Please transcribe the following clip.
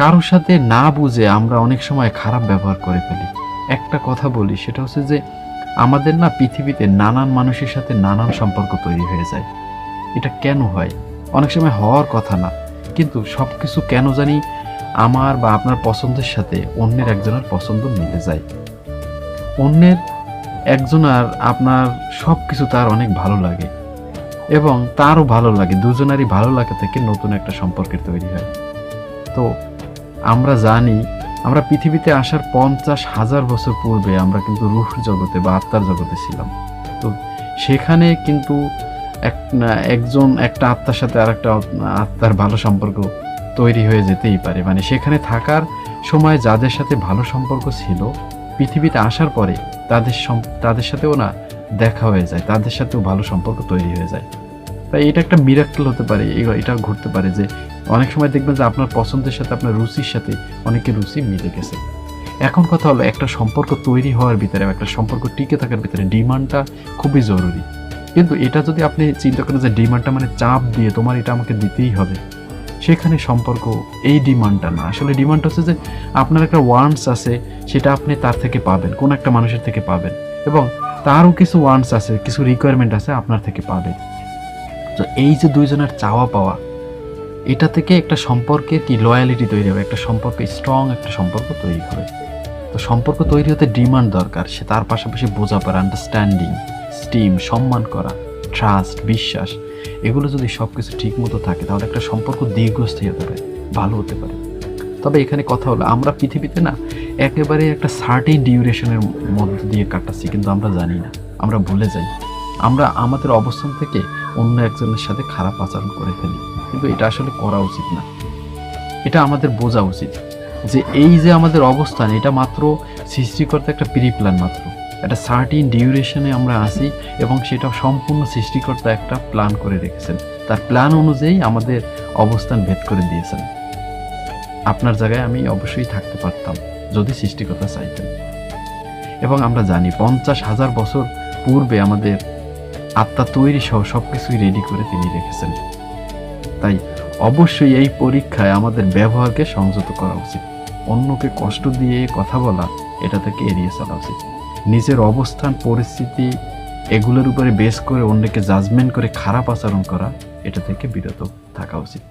কারোর সাথে না বুঝে আমরা অনেক সময় খারাপ ব্যবহার করে ফেলি। একটা কথা বলি, সেটা হচ্ছে যে আমাদের না পৃথিবীতে নানান মানুষের সাথে নানান সম্পর্ক তৈরি হয়ে যায়। এটা কেন হয়? অনেক সময় হওয়ার কথা না, কিন্তু সব কিছু কেন জানি আমার বা আপনার পছন্দের সাথে অন্যের একজনের পছন্দ মিলে যায়। অন্যের একজনের আপনার সব কিছু তার অনেক ভালো লাগে এবং তারও ভালো লাগে, দুজনারই ভালো লাগা থেকে নতুন একটা সম্পর্কের তৈরি হয়। তো আমরা জানি, আমরা পৃথিবীতে আসার পঞ্চাশ হাজার বছর পূর্বে আমরা কিন্তু রুহ জগতে বা আত্মার জগতে ছিলাম। তো সেখানে কিন্তু এক একজন, একটা আত্মার সাথে আর একটা আত্মার ভালো সম্পর্ক তৈরি হয়ে যেতেই পারে। মানে সেখানে থাকার সময় যাদের সাথে ভালো সম্পর্ক ছিল, পৃথিবীতে আসার পরে তাদের তাদের সাথেও না দেখা হয়ে যায়, তাদের সাথেও ভালো সম্পর্ক তৈরি হয়ে যায়। তাই এটা একটা মিরাক্কেল হতে পারে এটা ঘটতে পারে যে অনেক সময় দেখবেন যে আপনার পছন্দের সাথে, আপনার রুচির সাথে অনেকের রুচি মিলে গেছে। এখন কথা হলো, একটা সম্পর্ক তৈরি হওয়ার ভিতরে একটা সম্পর্ক টিকে থাকার ভিতরে ডিমান্ডটা খুবই জরুরি। কিন্তু এটা যদি আপনি চিন্তা করেন যে ডিমান্ডটা মানে চাপ দিয়ে তোমার এটা আমাকে দিতেই হবে, সেখানে সম্পর্ক, এই ডিমান্ডটা না। আসলে ডিমান্ড হচ্ছে যে আপনার একটা ওয়ান্টস আছে, সেটা আপনি তার থেকে পাবেন, কোন একটা মানুষের থেকে পাবেন এবং তারও কিছু ওয়ান্টস আছে, কিছু রিকোয়ারমেন্ট আছে আপনার থেকে পাবে। তো এই যে দুইজনের চাওয়া পাওয়া এটা থেকে একটা সম্পর্কে কি লয়ালিটি তৈরি হবে, একটা সম্পর্ক স্ট্রং একটা সম্পর্ক তৈরি হবে। তো সম্পর্ক তৈরি হতে ডিমান্ড দরকার, সে তার পাশাপাশি বোঝাপড়া আন্ডারস্ট্যান্ডিং স্টিম সম্মান করা ট্রাস্ট বিশ্বাস, এগুলো যদি সব কিছু ঠিক মতো থাকে, তাহলে একটা সম্পর্ক দীর্ঘস্থায়ী হতে পারে, ভালো হতে পারে। তবে এখানে কথা হলো, আমরা পৃথিবীতে না একেবারে একটা সার্টেন ডিউরেশনের মধ্য দিয়ে কাটাচ্ছি, কিন্তু আমরা জানি না, আমরা ভুলে যাই। আমরা আমাদের অবস্থান থেকে অন্য একজনের সাথে খারাপ আচরণ করে ফেলি। কিন্তু এটা আসলে করা উচিত না। এটা আমাদের বোঝা উচিত যে এই যে আমাদের অবস্থান, এটা মাত্র সৃষ্টিকর্তা একটা প্রি প্ল্যান মাত্র। একটা সার্টিন ডিউরেশনে আমরা আছি এবং সেটা সম্পূর্ণ সৃষ্টিকর্তা একটা প্ল্যান করে রেখেছেন। তার প্ল্যান অনুযায়ী আমাদের অবস্থান ভেদ করে দিয়েছেন। আপনার জায়গায় আমি অবশ্যই থাকতে পারতাম যদি সৃষ্টিকর্তা চাইতেন। এবং আমরা জানি পঞ্চাশ হাজার বছর পূর্বে আমাদের আত্মা তৈরি সহ সব কিছুই রেডি করে তিনি রেখেছেন। তাই অবশ্যই এই পরীক্ষায় আমাদের ব্যবহারকে সংযত করা উচিত। অন্যকে কষ্ট দিয়ে কথা বলা, এটা থেকে এড়িয়ে চলা উচিত। নিজের অবস্থান, পরিস্থিতি এগুলোর উপরে বেশ করে অন্যকে জাজমেন্ট করে খারাপ আচরণ করা, এটা থেকে বিরত থাকা উচিত।